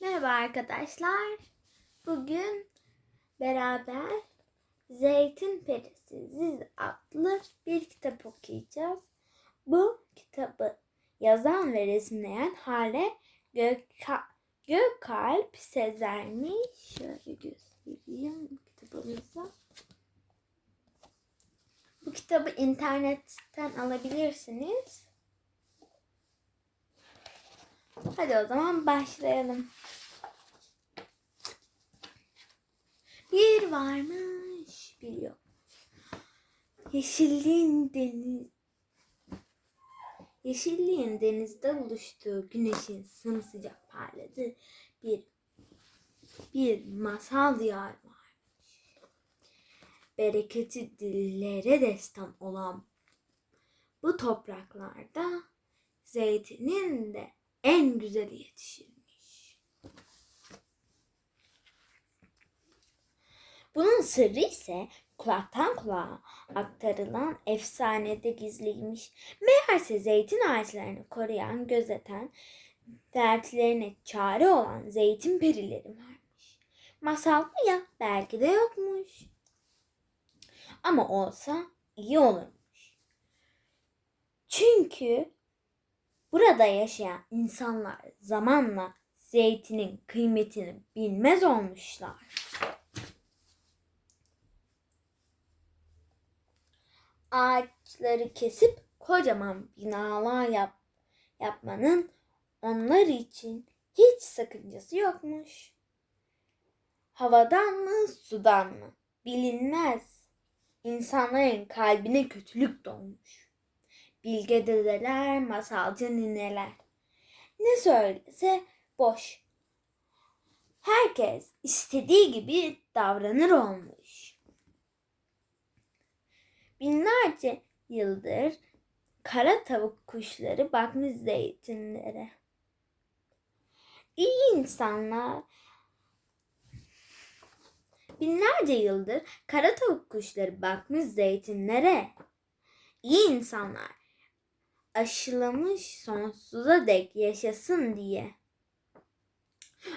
Merhaba arkadaşlar. Bugün beraber Zeytin Perisi Ziz adlı bir kitap okuyacağız. Bu kitabı yazan ve resimleyen Hale Göka Gökalp Sezer'miş. Şöyle göstereyim kitabımızı. Bu kitabı internetten alabilirsiniz. Hadi o zaman başlayalım. Bir varmış, bir yok. Yeşilliğin deniz Yeşilliğin denizde buluştuğu güneşin sımsıcak parladığı bir bir masal diyar varmış. Bereketi dillere destan olan bu topraklarda zeytinin de en güzeli yetişirmiş. Bunun sırrı ise kulaktan kulağa aktarılan efsanede gizliymiş. Meğerse zeytin ağaçlarını koruyan, gözeten, dertlerine çare olan zeytin perileri varmış. Masalda ya belki de yokmuş. Ama olsa iyi olurmuş. Çünkü Burada yaşayan insanlar zamanla zeytinin kıymetini bilmez olmuşlar. Ağaçları kesip kocaman binalar yap, yapmanın onlar için hiç sakıncası yokmuş. Havadan mı, sudan mı bilinmez. İnsanların kalbine kötülük dolmuş bilge dedeler, masalcı nineler. Ne söylese boş. Herkes istediği gibi davranır olmuş. Binlerce yıldır kara tavuk kuşları bakmış zeytinlere. İyi insanlar binlerce yıldır kara tavuk kuşları bakmış zeytinlere. İyi insanlar aşılamış sonsuza dek yaşasın diye.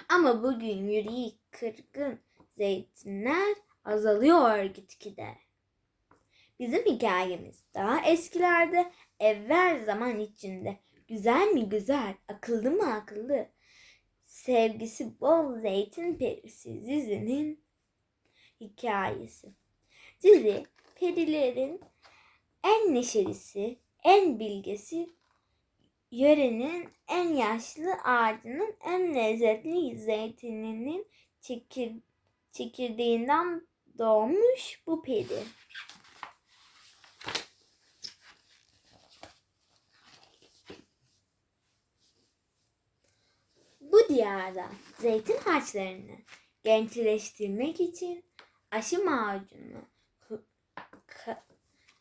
Ama bugün yüreği kırgın zeytinler azalıyor gitgide. Bizim hikayemiz daha eskilerde, evvel zaman içinde. Güzel mi güzel, akıllı mı akıllı. Sevgisi bol zeytin perisi Zizi'nin hikayesi. Zizi perilerin en neşelisi, en bilgesi, yörenin en yaşlı ağacının en lezzetli zeytininin çekir, çekirdeğinden doğmuş bu peri. Bu diyarda zeytin ağaçlarını gençleştirmek için aşı macunu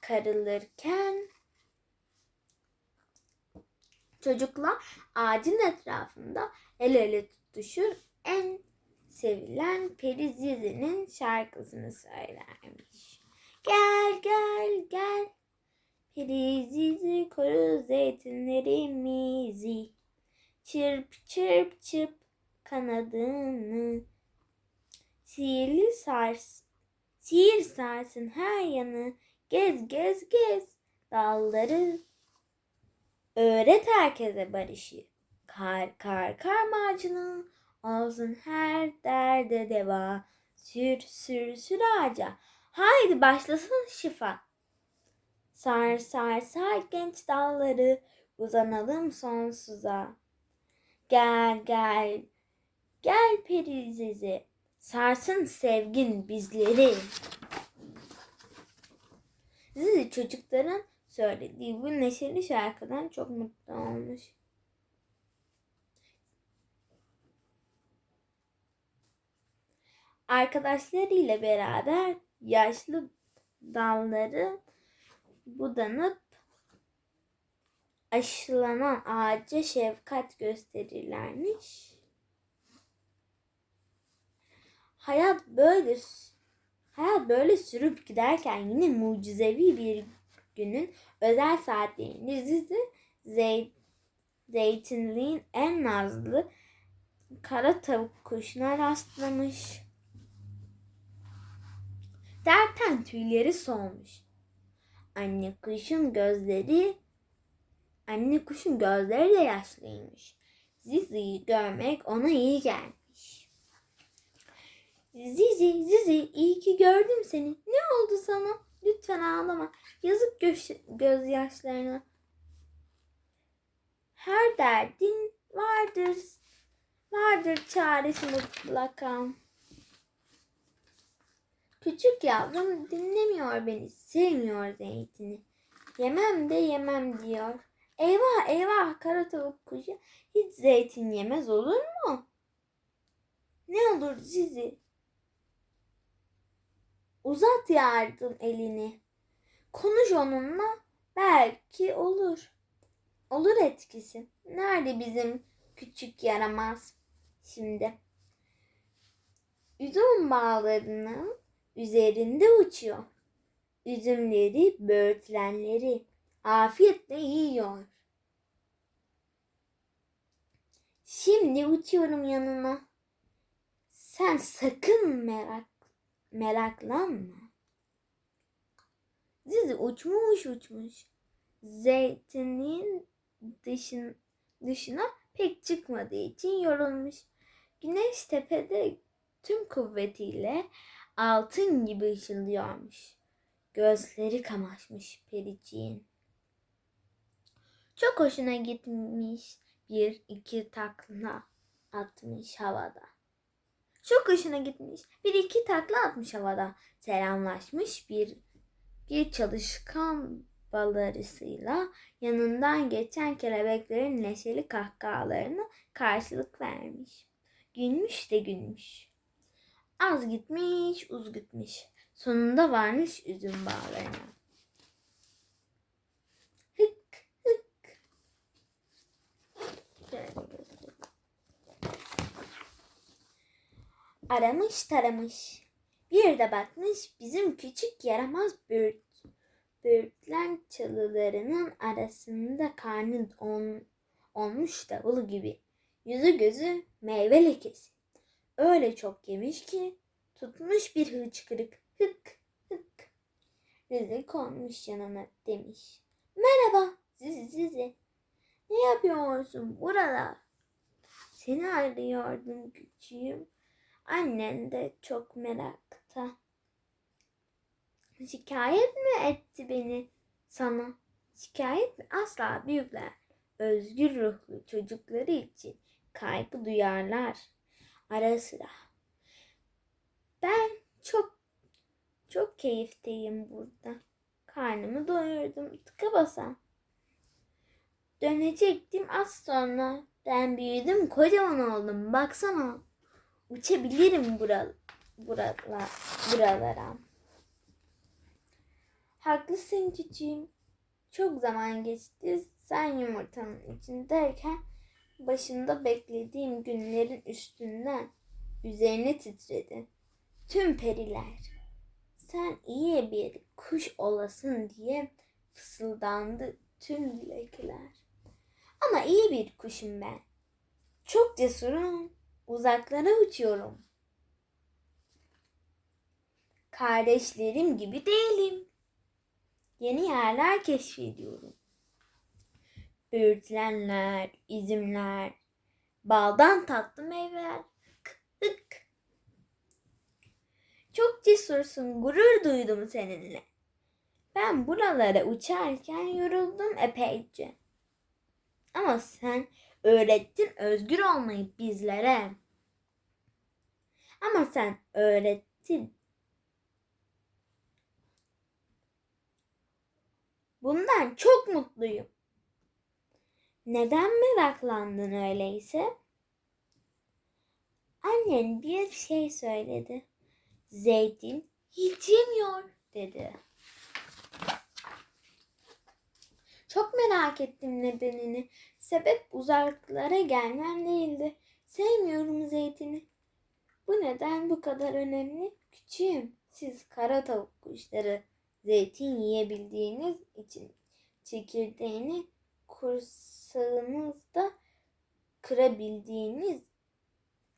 karılırken Çocuklar ağacın etrafında el ele tutuşur. En sevilen Peri Zizi'nin şarkısını söylermiş. Gel gel gel. Peri Zizi koru zeytinlerimizi Çırp çırp çırp kanadını. Sihirli sars Sihir sarsın her yanı. Gez gez gez. Dalları Öğret herkese barışı. Kar kar kar macunu olsun her derde deva. Sür sür sür ağaca. Haydi başlasın şifa. Sar sar sar genç dalları uzanalım sonsuza. Gel gel gel peri zizi sarsın sevgin bizleri. Zizi çocukların söylediği bu neşeli şarkıdan çok mutlu olmuş. Arkadaşlarıyla beraber yaşlı dalları budanıp aşılanan ağaca şefkat gösterirlermiş. Hayat böyle hayat böyle sürüp giderken yine mucizevi bir günün özel saatlerinde Zizi Zey, Zeytinliğin en nazlı kara tavuk kuşuna rastlamış. Derken tüyleri solmuş. Anne kuşun gözleri anne kuşun gözleri de yaşlıymış. Zizi'yi görmek ona iyi gelmiş. Zizi, Zizi iyi ki gördüm seni. Ne oldu sana? Lütfen ağlama. Yazık göz, gözyaşlarına. Her derdin vardır. Vardır çaresi mutlaka. Küçük yavrum dinlemiyor beni, sevmiyor zeytini. Yemem de yemem diyor. Eyvah eyvah kara tavuk kuşu hiç zeytin yemez olur mu? Ne olur Zizi? Uzat yardım elini. Konuş onunla belki olur. Olur etkisi. Nerede bizim küçük yaramaz şimdi? Üzüm bağlarının üzerinde uçuyor. Üzümleri, böğürtlenleri afiyetle yiyor. Şimdi uçuyorum yanına. Sen sakın merak meraklanma. Zizi uçmuş uçmuş. Zeytinin dışın, dışına pek çıkmadığı için yorulmuş. Güneş tepede tüm kuvvetiyle altın gibi ışıldıyormuş. Gözleri kamaşmış periciğin. Çok hoşuna gitmiş bir iki takla atmış havada. Çok hoşuna gitmiş. Bir iki takla atmış havada. Selamlaşmış bir bir çalışkan balarısıyla yanından geçen kelebeklerin neşeli kahkahalarına karşılık vermiş. Gülmüş de gülmüş. Az gitmiş, uz gitmiş. Sonunda varmış üzüm bağlarına. Hık hık. Şöyle göstereyim. Aramış taramış. Bir de bakmış bizim küçük yaramaz bürt. Böğürtlen çalılarının arasında karnı on, olmuş davul gibi. Yüzü gözü meyve lekesi. Öyle çok yemiş ki tutmuş bir hıçkırık. Hık hık. Zizi konmuş yanına demiş. Merhaba Zizi Zizi. Ne yapıyorsun burada? Seni arıyordum küçüğüm. Annen de çok merakta. Şikayet mi etti beni sana? Şikayet mi? Asla büyükler özgür ruhlu çocukları için kaygı duyarlar ara sıra. Ben çok çok keyifteyim burada. Karnımı doyurdum tıka basa. Dönecektim az sonra. Ben büyüdüm kocaman oldum baksana. Uçabilirim bural, buralar, buralara. Haklısın küçüğüm. Çok zaman geçti. Sen yumurtanın içindeyken başında beklediğim günlerin üstünden üzerine titredi. Tüm periler. Sen iyi bir kuş olasın diye fısıldandı tüm dilekler. Ama iyi bir kuşum ben. Çok cesurum. Uzaklara uçuyorum. Kardeşlerim gibi değilim. Yeni yerler keşfediyorum. Böğürtlenler, üzümler, baldan tatlı meyveler. Hık. Çok cesursun, gurur duydum seninle. Ben buralara uçarken yoruldum epeyce. Ama sen öğrettin özgür olmayı bizlere. Ama sen öğrettin. Bundan çok mutluyum. Neden meraklandın öyleyse? Annen bir şey söyledi. Zeytin hiç yemiyor dedi. Çok merak ettim nedenini. Sebep uzaklara gelmem değildi. Sevmiyorum zeytini. Bu neden bu kadar önemli? Küçüğüm. Siz kara tavuk kuşları zeytin yiyebildiğiniz için çekirdeğini kursağınızda kırabildiğiniz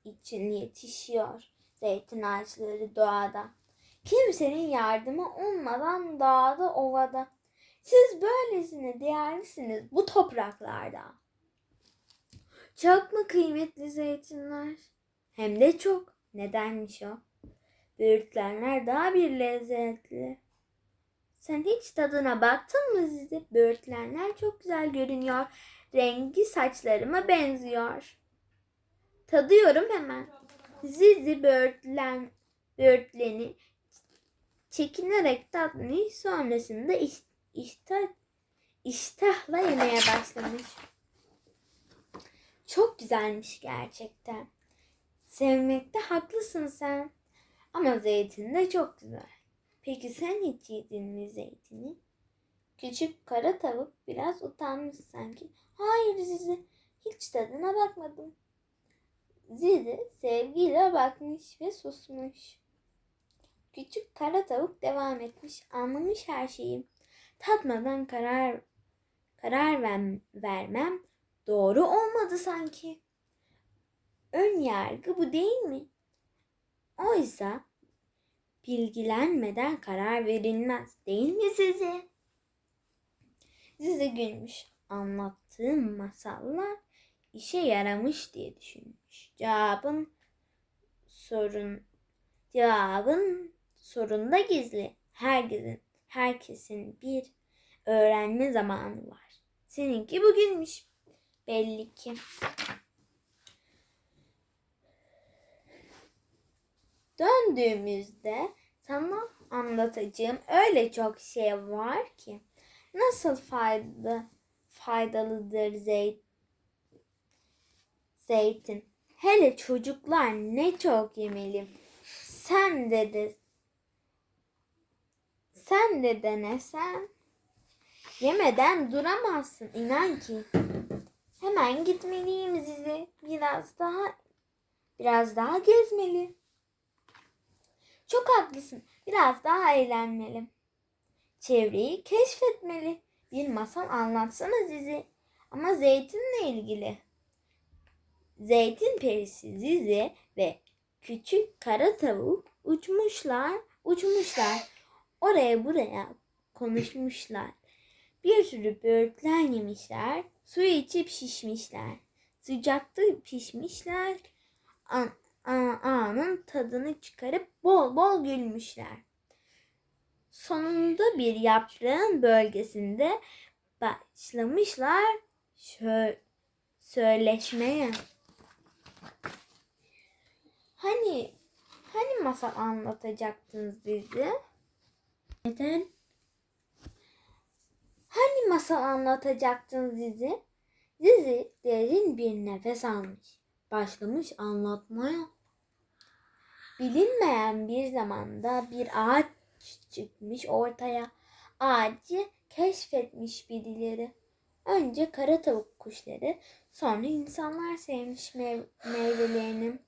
için yetişiyor zeytin ağaçları doğada. Kimsenin yardımı olmadan dağda ovada. Siz böylesine değerlisiniz bu topraklarda. Çok mu kıymetli zeytinler? Hem de çok. Nedenmiş o? Böğürtlenler daha bir lezzetli. Sen hiç tadına baktın mı Zizi? Böğürtlenler çok güzel görünüyor. Rengi saçlarıma benziyor. Tadıyorum hemen. Zizi böğürtlen, böğürtleni çekinerek tatmış sonrasında iş, iştah, iştahla yemeye başlamış. Çok güzelmiş gerçekten. Sevmekte haklısın sen. Ama zeytin de çok güzel. Peki sen hiç yedin mi zeytini? Küçük kara tavuk biraz utanmış sanki. Hayır Zizi, hiç tadına bakmadım. Zizi sevgiyle bakmış ve susmuş. Küçük kara tavuk devam etmiş. Anlamış her şeyi. Tatmadan karar karar ver, vermem doğru olmadı sanki. Ön yargı bu değil mi? Oysa bilgilenmeden karar verilmez değil mi size? Size gülmüş. Anlattığım masallar işe yaramış diye düşünmüş. Cevabın sorun cevabın sorunda gizli. Herkesin herkesin bir öğrenme zamanı var. Seninki bugünmüş. Belli ki. Döndüğümüzde sana anlatacağım öyle çok şey var ki. Nasıl fayda faydalıdır zeyt, zeytin. Hele çocuklar ne çok yemeli. Sen de de sen de denesen yemeden duramazsın inan ki. Hemen gitmeliyim sizi. Biraz daha biraz daha gezmeli. Çok haklısın. Biraz daha eğlenmeli. Çevreyi keşfetmeli. Bir masal anlatsana Zizi. Ama zeytinle ilgili. Zeytin perisi Zizi ve küçük kara tavuk uçmuşlar, uçmuşlar. Oraya buraya konuşmuşlar. Bir sürü böğürtlen yemişler. Su içip şişmişler. Sıcakta pişmişler. An, an, tadını çıkarıp bol bol gülmüşler. Sonunda bir yaprağın bölgesinde başlamışlar şö söyleşmeye. Hani hani masal anlatacaktınız bize? Neden? Masal anlatacaktın Zizi? Zizi derin bir nefes almış. Başlamış anlatmaya. Bilinmeyen bir zamanda bir ağaç çıkmış ortaya. Ağacı keşfetmiş birileri. Önce kara tavuk kuşları, sonra insanlar sevmiş mev- meyvelerini.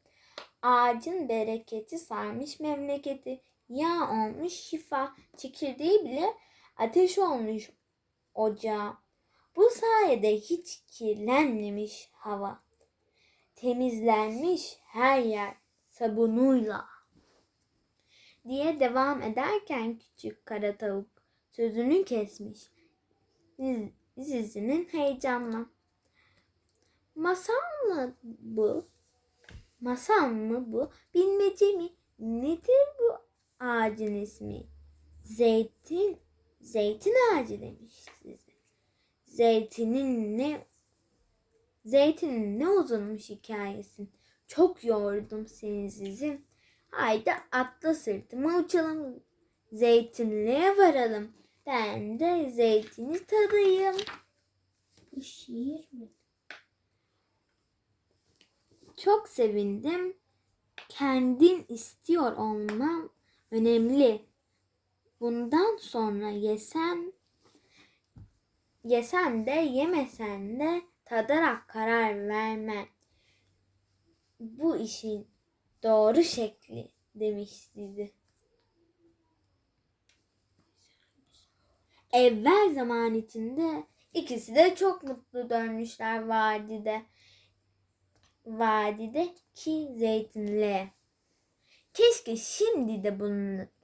Ağacın bereketi sarmış memleketi. Yağ olmuş şifa, çekirdeği bile ateş olmuş ocağa. Bu sayede hiç kirlenmemiş hava. Temizlenmiş her yer sabunuyla. Diye devam ederken küçük kara tavuk sözünü kesmiş. Ziz- Zizi'nin heyecanla. Masal mı bu? Masal mı bu? Bilmece mi? Nedir bu ağacın ismi? Zeytin, zeytin ağacı demiş size. Zeytinin ne Zeytinin ne uzunmuş hikayesin. Çok yordum seni Zizi. Haydi atla sırtıma uçalım. Zeytinliğe varalım. Ben de zeytini tadayım. Bu şiir mi? Çok sevindim. Kendin istiyor olmam önemli. Bundan sonra yesen yesen de yemesen de tadarak karar vermen. Bu işin doğru şekli demiş. Evvel zaman içinde ikisi de çok mutlu dönmüşler vadide. vadideki zeytinliğe. Keşke şimdi de bunu,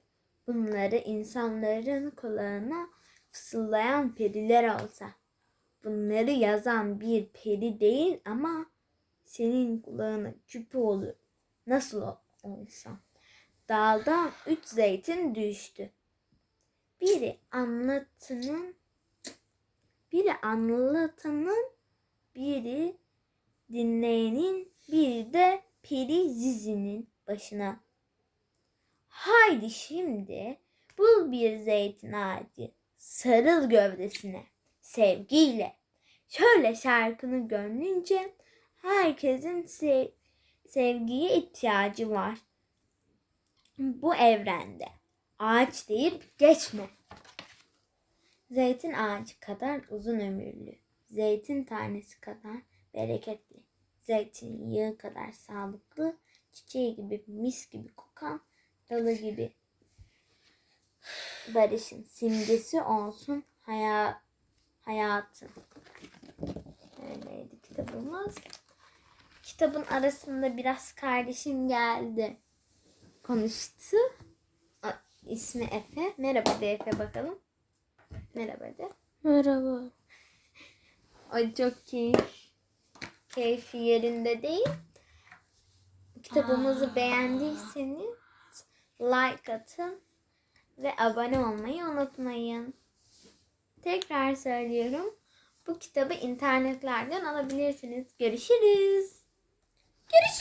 bunları insanların kulağına fısıldayan periler olsa. Bunları yazan bir peri değil ama senin kulağına küpü olur. Nasıl ol- olsa. Daldan üç zeytin düştü. Biri anlatının, biri anlatanın, biri dinleyenin, biri de peri Zizi'nin başına. Haydi şimdi bul bir zeytin ağacı, sarıl gövdesine, sevgiyle. Şöyle şarkını gönlünce herkesin sev- sevgiye ihtiyacı var. Bu evrende ağaç deyip geçme. Zeytin ağacı kadar uzun ömürlü, zeytin tanesi kadar bereketli, zeytin yağı kadar sağlıklı, çiçeği gibi mis gibi kokan, dalı gibi barışın simgesi olsun hayat, hayatın. Öyleydi kitabımız. Kitabın arasında biraz kardeşim geldi. Konuştu. A- İsmi Efe. Merhaba de Efe bakalım. Merhaba de. Merhaba. Ay çok keyif. Keyfi yerinde değil. Kitabımızı beğendiyseniz like atın ve abone olmayı unutmayın. Tekrar söylüyorum. Bu kitabı internetlerden alabilirsiniz. Görüşürüz. Görüşürüz.